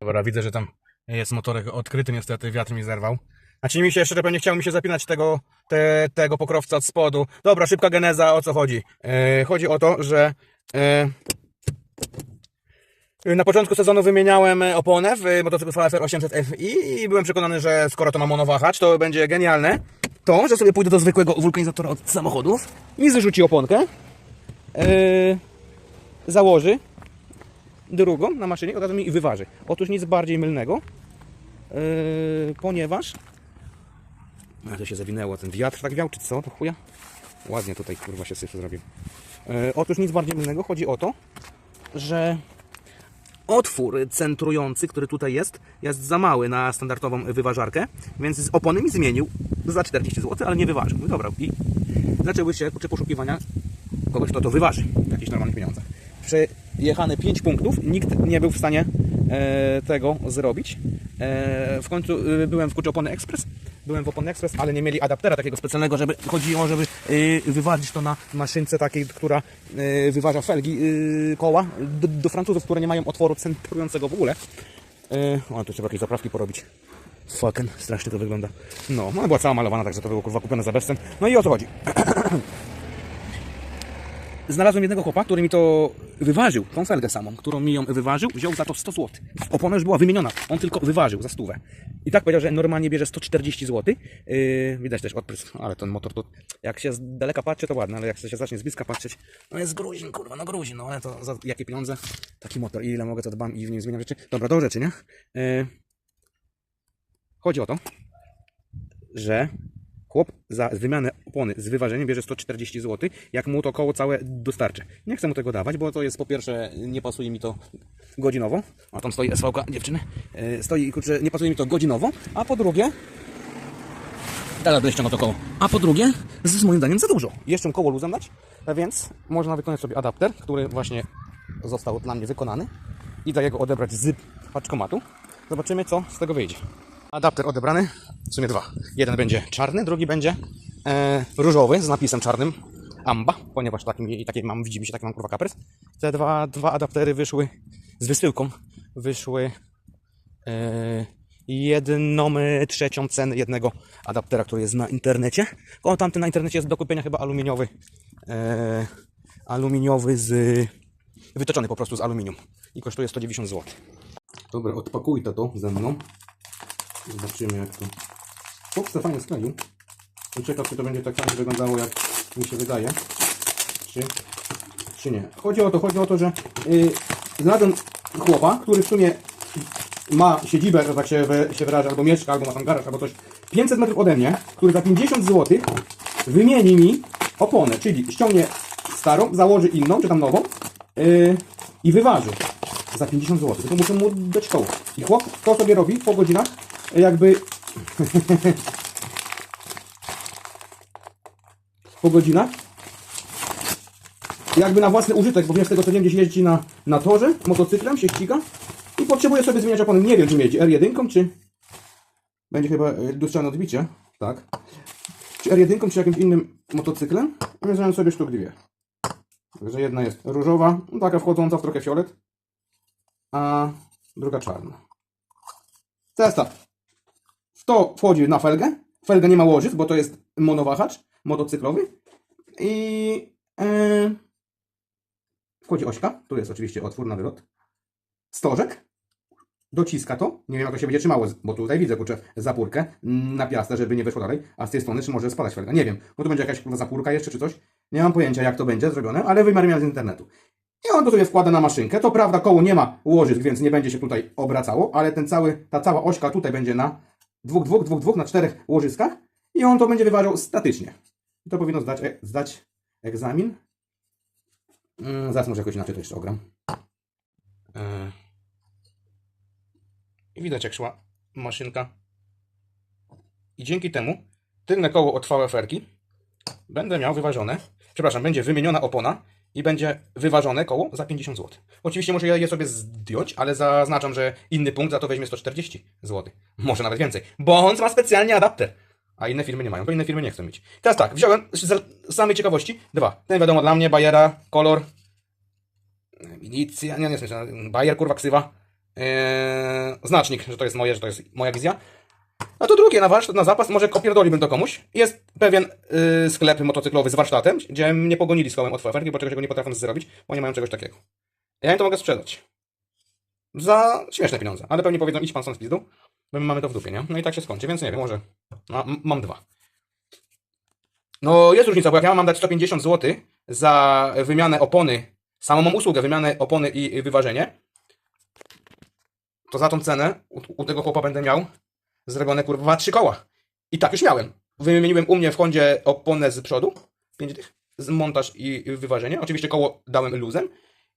Dobra, widzę, że tam jest motorek odkryty, niestety wiatr mi zerwał. Znaczy mi się jeszcze pewnie chciało mi się zapinać tego, te, tego pokrowca od spodu. Dobra, szybka geneza, o co chodzi? E, chodzi o to, że e, na początku sezonu wymieniałem oponę w motocyklu Falafer 800 FI i byłem przekonany, że skoro to ma monowahacz, to będzie genialne. To, że sobie pójdę do zwykłego wulkanizatora od samochodów i zrzuci oponkę, e, założy drugą na maszynie od razu mi wyważy. Otóż nic bardziej mylnego, yy, ponieważ... A to się zawinęło, ten wiatr tak wiał, czy co? To chuja? Ładnie tutaj kurwa się syf zrobił. Yy, otóż nic bardziej mylnego, chodzi o to, że otwór centrujący, który tutaj jest, jest za mały na standardową wyważarkę, więc z opony mi zmienił za 40 zł, ale nie wyważył. Dobra, i zaczęły się poszukiwania kogoś, kto to wyważy w jakichś normalnych pieniądzach. Przejechane 5 punktów, nikt nie był w stanie e, tego zrobić. E, w końcu e, byłem w kurczę Opony Express, byłem w Opony Express, ale nie mieli adaptera takiego specjalnego, żeby chodziło, żeby wyważyć to na maszynce takiej, która wyważa felgi koła do, do Francuzów, które nie mają otworu centrującego w ogóle. O, tu trzeba jakieś zaprawki porobić. Fucking strasznie to wygląda. No, ona była cała malowana, także to było kurwa kupione za bezcen. No i o co chodzi? Znalazłem jednego chłopa, który mi to wyważył, tą felgę samą, którą mi ją wyważył, wziął za to 100 zł. Opona już była wymieniona, on tylko wyważył za stówę. I tak powiedział, że normalnie bierze 140 zł. Yy, widać też odprysk, ale ten motor to, jak się z daleka patrzy, to ładne, ale jak się zacznie z bliska patrzeć, no jest gruzin, kurwa, no gruzin, no ale to za jakie pieniądze? Taki motor, ile mogę, to dbam i w nim zmieniam rzeczy. Dobra, do rzeczy, nie? Yy, chodzi o to, że Chłop za wymianę opony z wyważeniem bierze 140 zł, jak mu to koło całe dostarczy. Nie chcę mu tego dawać, bo to jest po pierwsze, nie pasuje mi to godzinowo. A tam stoi SV dziewczyny. Yy, Stoi, kurczę, nie pasuje mi to godzinowo. A po drugie, Teraz będę ściągał to koło. A po drugie, z moim zdaniem za dużo. Jeszcze koło luzem dać, więc można wykonać sobie adapter, który właśnie został dla mnie wykonany i daję go odebrać z paczkomatu. Zobaczymy, co z tego wyjdzie. Adapter odebrany, w sumie dwa. Jeden będzie czarny, drugi będzie e, różowy z napisem czarnym Amba, ponieważ taki, taki mam, widzi mi się taki mam kurwa kapres. Te dwa, dwa adaptery wyszły z wysyłką, wyszły e, jedną e, trzecią ceny jednego adaptera, który jest na internecie. O, tamten na internecie jest do kupienia chyba aluminiowy, e, aluminiowy z, wytoczony po prostu z aluminium i kosztuje 190 zł. Dobra, odpakuj to ze mną. Zobaczymy jak to. To fajnie skleił. Ciekaw, czy to będzie tak samo wyglądało, jak mi się wydaje. Czy, czy nie. Chodzi o to, chodzi o to, że yy, znalazłem chłopa, który w sumie ma siedzibę, że tak się, się wyraża, albo mieszka, albo ma tam garaż, albo coś. 500 metrów ode mnie, który za 50 zł wymieni mi oponę, czyli ściągnie starą, założy inną, czy tam nową yy, i wyważy za 50 zł. Tylko muszę mu dać koło. I chłop to sobie robi po godzinach, jakby po godzinach jakby na własny użytek, bo wiem z tego co wiem, gdzieś jeździ na, na torze, motocyklem się ściga i potrzebuje sobie zmieniać opony. Nie wiem, czym jeździ, R1 czy będzie chyba e, duszczane odbicie, tak, czy R1 czy jakimś innym motocyklem, a więc sobie sztuk dwie. Także jedna jest różowa, no taka wchodząca w trochę fiolet, a druga czarna. Testa. 100 wchodzi na felgę. Felga nie ma łożyc, bo to jest monowahacz motocyklowy. I yy, wchodzi ośka. Tu jest oczywiście otwór na wylot. Stożek. Dociska to. Nie wiem, jak to się będzie trzymało, bo tutaj widzę, kurczę, zapórkę na piastę, żeby nie wyszło dalej. A z tej strony czy może spadać felga? Nie wiem. Bo to będzie jakaś zapórka jeszcze czy coś. Nie mam pojęcia, jak to będzie zrobione, ale wymiar z internetu. I on to sobie wkłada na maszynkę. To prawda, koło nie ma łożysk, więc nie będzie się tutaj obracało, ale ten cały, ta cała ośka tutaj będzie na dwóch, dwóch, dwóch, dwóch, na czterech łożyskach i on to będzie wyważał statycznie. I to powinno zdać, e, zdać egzamin. Mm, zaraz może jakoś inaczej to jeszcze ogram. E, I widać jak szła maszynka. I dzięki temu tylne koło od VFR-ki będę miał wyważone, przepraszam, będzie wymieniona opona i będzie wyważone koło za 50 zł. Oczywiście muszę je sobie zdjąć, ale zaznaczam, że inny punkt za to weźmie 140 zł. Może nawet więcej, bo on ma specjalnie adapter. A inne firmy nie mają, to inne firmy nie chcą mieć. Teraz tak, wziąłem z samej ciekawości dwa. Ten wiadomo dla mnie, Bayera, kolor, Milicja, nie, nie, nie, Bayer, kurwa, ksywa. e, znacznik, że to jest moje, że to jest moja wizja. A to drugie, na warsztat, na zapas, może opierdoliłbym to komuś. Jest pewien y, sklep motocyklowy z warsztatem, gdzie mnie pogonili z kołem od fajerki, bo czegoś go nie potrafią zrobić, bo nie mają czegoś takiego. Ja im to mogę sprzedać. Za śmieszne pieniądze, ale pewnie powiedzą, idź pan stąd z pizdu, bo my mamy to w dupie, nie? No i tak się skończy, więc nie wiem, może no, mam dwa. No jest różnica, bo jak ja mam dać 150 zł za wymianę opony, samą mam usługę, wymianę opony i wyważenie, to za tą cenę u, u tego chłopa będę miał zrobione kurwa trzy koła. I tak już miałem. Wymieniłem u mnie w Hondzie oponę z przodu, pięć tych, z montaż i wyważenie. Oczywiście koło dałem luzem.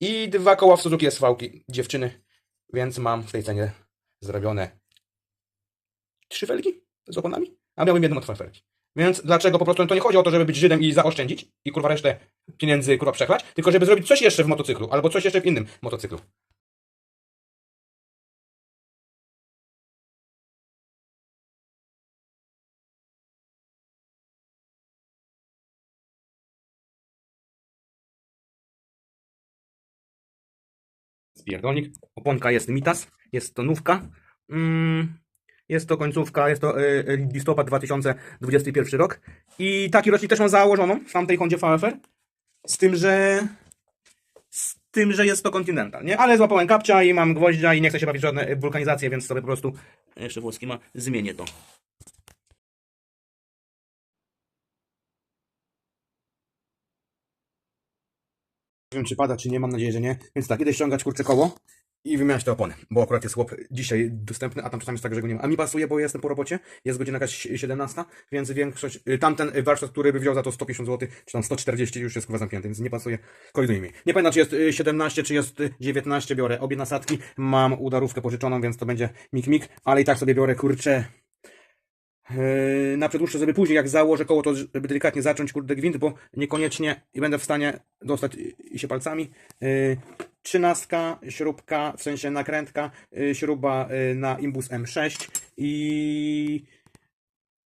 I dwa koła w Suzuki SV dziewczyny, więc mam w tej cenie zrobione trzy felgi z oponami, a miałem jedną od felgi. Więc dlaczego po prostu to nie chodzi o to, żeby być Żydem i zaoszczędzić i kurwa resztę pieniędzy kurwa przechlać, tylko żeby zrobić coś jeszcze w motocyklu, albo coś jeszcze w innym motocyklu. Spierdolnik. Oponka jest Mitas, jest to nówka. Mm, jest to końcówka, jest to y, y, listopad 2021 rok. I taki rocznik też mam założoną w tamtej Hondzie VFR. Z tym, że z tym, że jest to Continental, nie? Ale złapałem kapcia i mam gwoździa i nie chcę się bawić żadne wulkanizacje, więc sobie po prostu jeszcze włoski ma, zmienię to. Wiem, czy pada, czy nie, mam nadzieję, że nie. Więc tak, idę ściągać kurczę koło i wymieniać te opony, bo akurat jest chłop dzisiaj dostępny, a tam czasami jest tak, że go nie ma. A mi pasuje, bo jestem po robocie, jest godzina jakaś 17, więc większość, y, tamten warsztat, który by wziął za to 150 zł, czy tam 140 już jest chyba zamknięty, więc nie pasuje, koliduje mi. Nie pamiętam, czy jest y, 17, czy jest y, 19, biorę obie nasadki, mam udarówkę pożyczoną, więc to będzie mik-mik, ale i tak sobie biorę, kurczę, na przedłuższe sobie później, jak założę koło, to żeby delikatnie zacząć kurde gwint, bo niekoniecznie będę w stanie dostać i się palcami. Yy, Trzynastka, śrubka, w sensie nakrętka, yy, śruba yy, na Imbus M6 i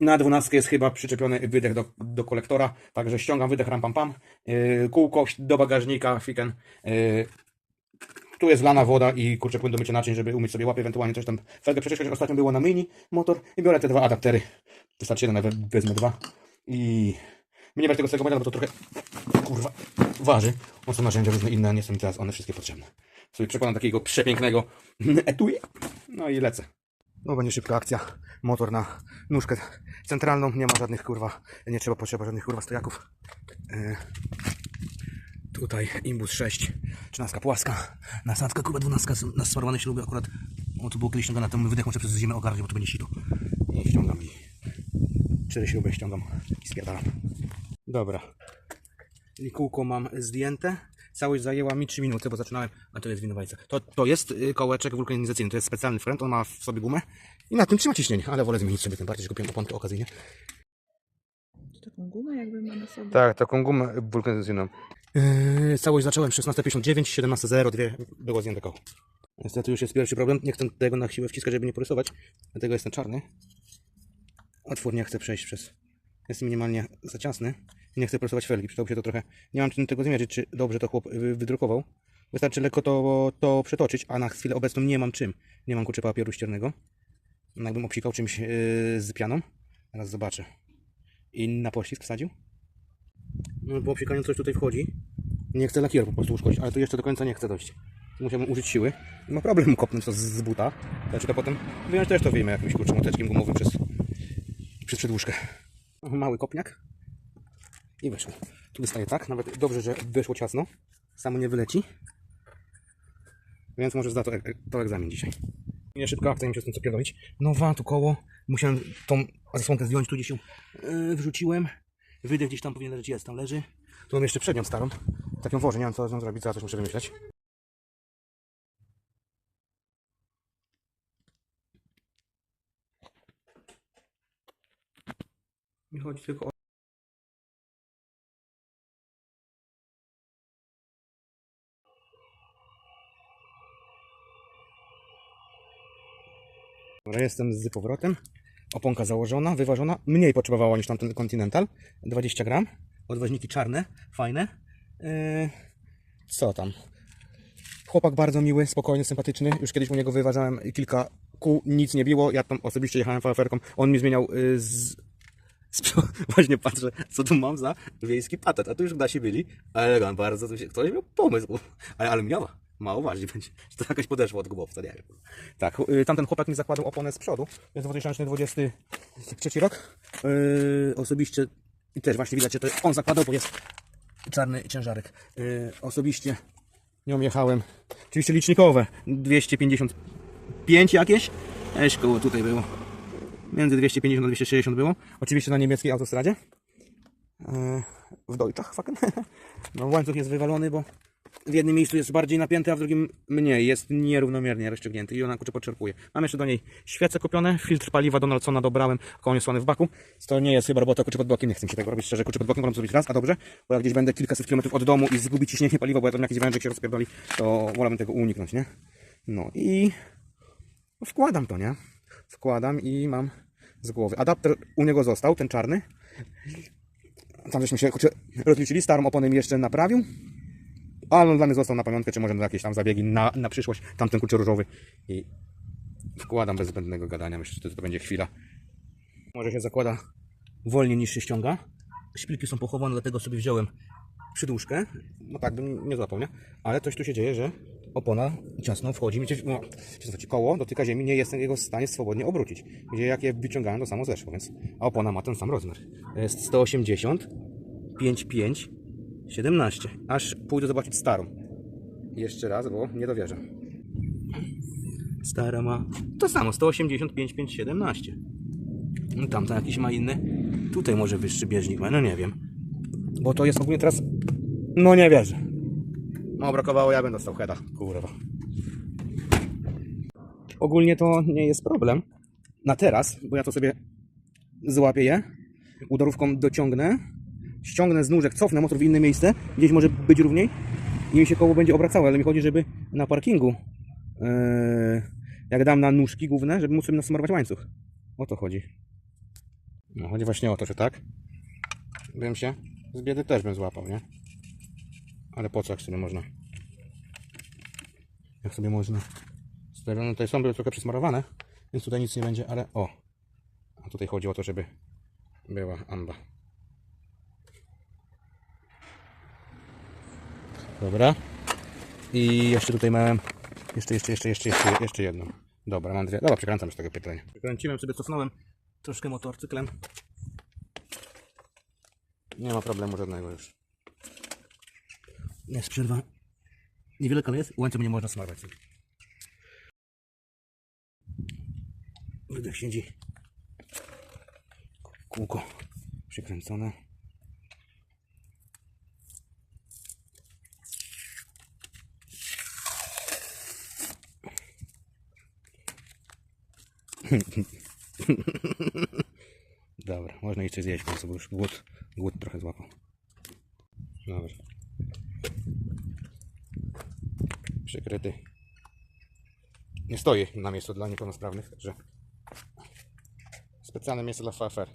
na dwunastkę jest chyba przyczepiony wydech do, do kolektora, także ściągam wydech ram pam pam, kółko do bagażnika, fiken, tu jest lana woda i kurczę płyn do mycia naczyń, żeby umyć sobie łapy, ewentualnie coś tam. Felgę przeczekać ostatnio było na myjni motor i biorę te dwa adaptery. Wystarczy jeden, wezmę dwa. I mnie nie brać tego z tego bo to trochę kurwa waży. On są narzędzia różne inne, nie są mi teraz one wszystkie potrzebne. Sobie przekładam takiego przepięknego etui. No i lecę. No będzie szybka akcja. Motor na nóżkę centralną. Nie ma żadnych kurwa, nie trzeba potrzeba żadnych kurwa stojaków. Yy. Tutaj Imbus 6, 13 płaska, nasadka, kurwa 12 z- na sparowane śruby akurat, o tu było kiedyś ściągane, to wydech muszę przez zimę ogarnąć, bo to będzie sito. I ściągam i cztery śruby ściągam i spierdalam. Dobra. I kółko mam zdjęte. Całość zajęła mi 3 minuty, bo zaczynałem, a to jest winowajca. To, to jest y, kołeczek wulkanizacyjny, to jest specjalny front, on ma w sobie gumę i na tym trzyma ciśnienie, ale wolę zmienić sobie tym bardziej, że kupiłem oponkę okazyjnie. Taką gumę jakby ma na sobie. Tak, taką gumę wulkanizacyjną. Yy, całość zacząłem 16.59, 17.02 było zdjęte koło. Niestety już jest pierwszy problem. Nie chcę tego na siłę wciskać, żeby nie porysować. Dlatego jestem czarny. Otwór nie chcę przejść przez... Jest minimalnie za ciasny. Nie chcę porysować felgi. Przydałoby się to trochę... Nie mam czym tego zmierzyć, czy dobrze to chłop wy- wydrukował. Wystarczy lekko to, to przetoczyć, a na chwilę obecną nie mam czym. Nie mam kurczę papieru ściernego. No Jakbym obsikał czymś yy, z pianą. Teraz zobaczę. I na pościsk wsadził. No po obsikaniu coś tutaj wchodzi. Nie chcę lakieru po prostu uszkodzić, ale to jeszcze do końca nie chcę dojść. Musiałbym użyć siły. Ma problemu kopnąć to z, z buta. Znaczy to potem wyjąć też to wyjmę jakimś kurczę moteczkiem gumowym przez, przez przedłużkę. Mały kopniak. I weszło. Tu wystaje tak, nawet dobrze, że wyszło ciasno. Samo nie wyleci. Więc może zda to, to egzamin dzisiaj. Nie szybko akcja mi się z tym co pierdolić. Nowa, tu koło. Musiałem tą zasłonkę zdjąć, tu gdzieś ją yy, wrzuciłem. Wydech gdzieś tam powinien leżeć, jest, tam leży. Tu mam jeszcze przednią starą. Taką wożę, nie wiem co z nią zrobić, za coś muszę wymyśleć. Mi chodzi tylko. Dobra, jestem z powrotem. Oponka założona, wyważona. Mniej potrzebowała niż tamten Continental. 20 gram. Odwoźniki czarne, fajne. Yy, co tam? Chłopak bardzo miły, spokojny, sympatyczny. Już kiedyś u niego wyważałem kilka kół, nic nie biło. Ja tam osobiście jechałem faferką. On mi zmieniał y, z... Właśnie patrzę, co tu mam za wiejski patent. A tu już nasi byli. Elegan bardzo. Tu się... Ktoś miał pomysł. Ale alumniowa. Mało ważnie będzie. Czy to jakaś podeszła od gumowca, nie wiem. Tak, y, tamten chłopak mi zakładał oponę z przodu. Jest 2023 rok. Y, osobiście i też właśnie widać, że to on zakładał, bo jest czarny ciężarek. Y, osobiście nią jechałem. Oczywiście licznikowe. 255 jakieś. Eś koło tutaj było. Między 250 a 260 było. Oczywiście na niemieckiej autostradzie. E, W Deutschach, fucking. No łańcuch jest wywalony, bo w jednym miejscu jest bardziej napięty, a w drugim mniej. Jest nierównomiernie rozciągnięty i ona kurczę poczerpuje. Mam jeszcze do niej świece kupione, filtr paliwa Donaldsona dobrałem, koniec słony w baku. To nie jest chyba robota kurczę pod blokiem, nie chcę się tego robić szczerze. Kurczę pod blokiem to zrobić raz, a dobrze, bo jak gdzieś będę kilkaset kilometrów od domu i zgubi ciśnienie paliwa, bo ja tam jakiś wężyk się rozpierdoli, to wolałbym tego uniknąć, nie? No i wkładam to, nie? Wkładam i mam z głowy. Adapter u niego został, ten czarny. Tam żeśmy się rozliczyli, starą oponę mi jeszcze naprawił. Ale on dla mnie został na pamiątkę, czy może na jakieś tam zabiegi na, na przyszłość. Tamten kurczę różowy. I wkładam bez zbędnego gadania. Myślę, że to, to będzie chwila. Może się zakłada wolniej niż się ściąga. Szpilki są pochowane, dlatego sobie wziąłem przydłużkę. No tak, bym nie nie? Ale coś tu się dzieje, że opona ciasno wchodzi mi, no, koło dotyka ziemi, nie jestem jego w stanie swobodnie obrócić. Gdzie jak je wyciągałem, to samo zeszło, więc a opona ma ten sam rozmiar. Jest 180, 5,5, 17. Aż pójdę zobaczyć starą. Jeszcze raz, bo nie dowierzę. Stara ma to samo, 185, 5, 17. No jakiś ma inny. Tutaj może wyższy bieżnik ma, no nie wiem. Bo to jest ogólnie teraz. No nie wierzę. No brakowało, ja bym dostał heada. Kurwa. Ogólnie to nie jest problem. Na teraz, bo ja to sobie złapię je. Udarówką dociągnę. Ściągnę z nóżek, cofnę motor w inne miejsce. Gdzieś może być równiej. I mi się koło będzie obracało, ale mi chodzi, żeby na parkingu. Yy, jak dam na nóżki główne, żeby móc sobie nasmarować łańcuch. O to chodzi. No, chodzi właśnie o to, że tak. Bym się z biedy też bym złapał, nie? Ale po co, jak sobie można? Jak sobie można? Stereo, no tutaj są były trochę przesmarowane, więc tutaj nic nie będzie, ale o. A tutaj chodzi o to, żeby była amba. Dobra. I jeszcze tutaj miałem. Jeszcze, jeszcze, jeszcze, jeszcze, jeszcze, jeszcze jedną. Dobra, mam dwie. Dobra, przekręcam już tego pytania. Przekręciłem sobie, cofnąłem troszkę motorcyklem. Nie ma problemu żadnego już. Jest przerwa. Niewielka jest, łańcuch nie można smarować. Wydech siedzi. Kółko przykręcone. Dobra, można jeszcze zjeść, bo już głód, głód trochę złapał. Dobra. Przykryty. Nie stoi na miejscu dla niepełnosprawnych, także specjalne miejsce dla FFR.